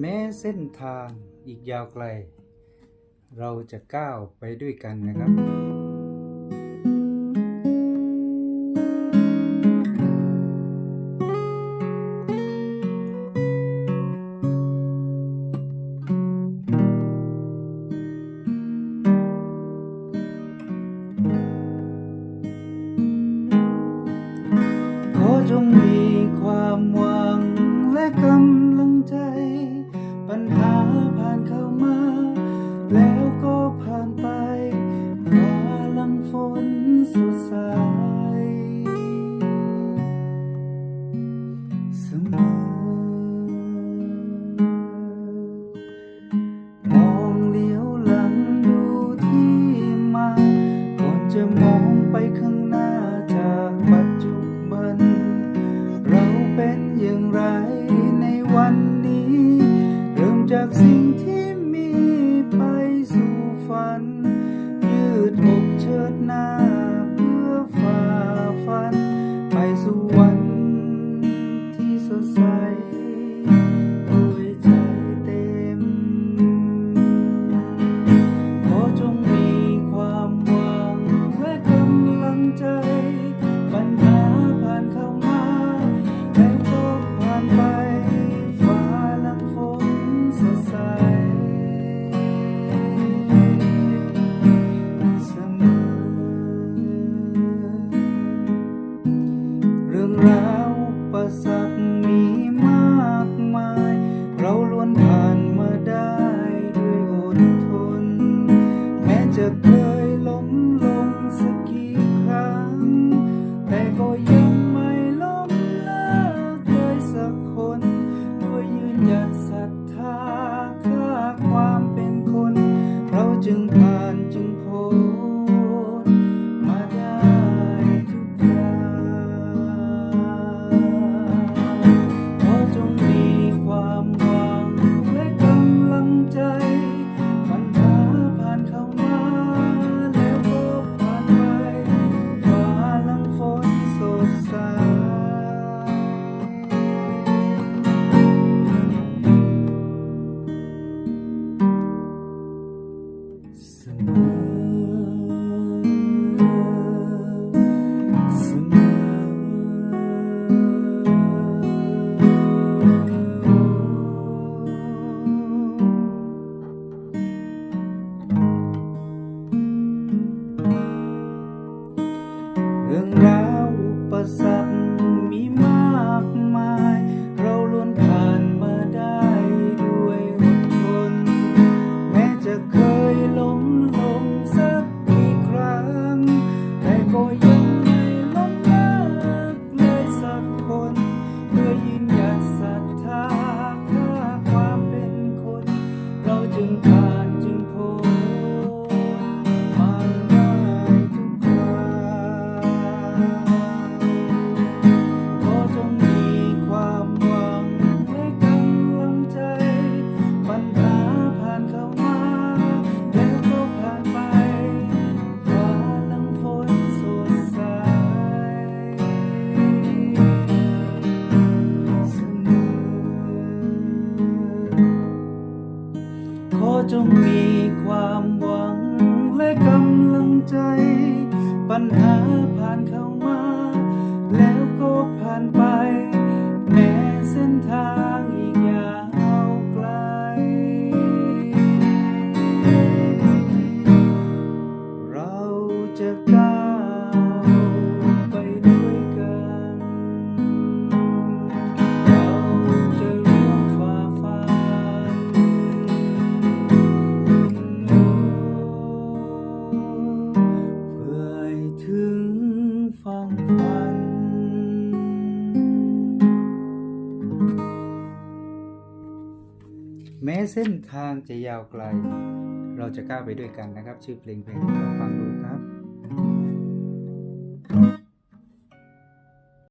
แม้เส้นทางอีกยาวไกล เราจะก้าวไปด้วยกันนะครับ ขอจงมีความหวังและกำ หาผ่านเข้ามา แล้วก็ผ่านไปฟ้าลังฝนสดใสเสมอมองเลี้ยวหลังดูที่มา ก่อนจะมองไปข้างหน้าจากปัจจุบัน เราเป็นอย่างไรในวัน จงมีความหวังและกำลังใจ ปัญหาผ่านเข้ามา แล้วก็ผ่านไปแม้เส้นทาง เส้นทางจะยาวไกล เราจะก้าวไปด้วยกันนะครับ ชื่อเพลงเพลงเราฟังดู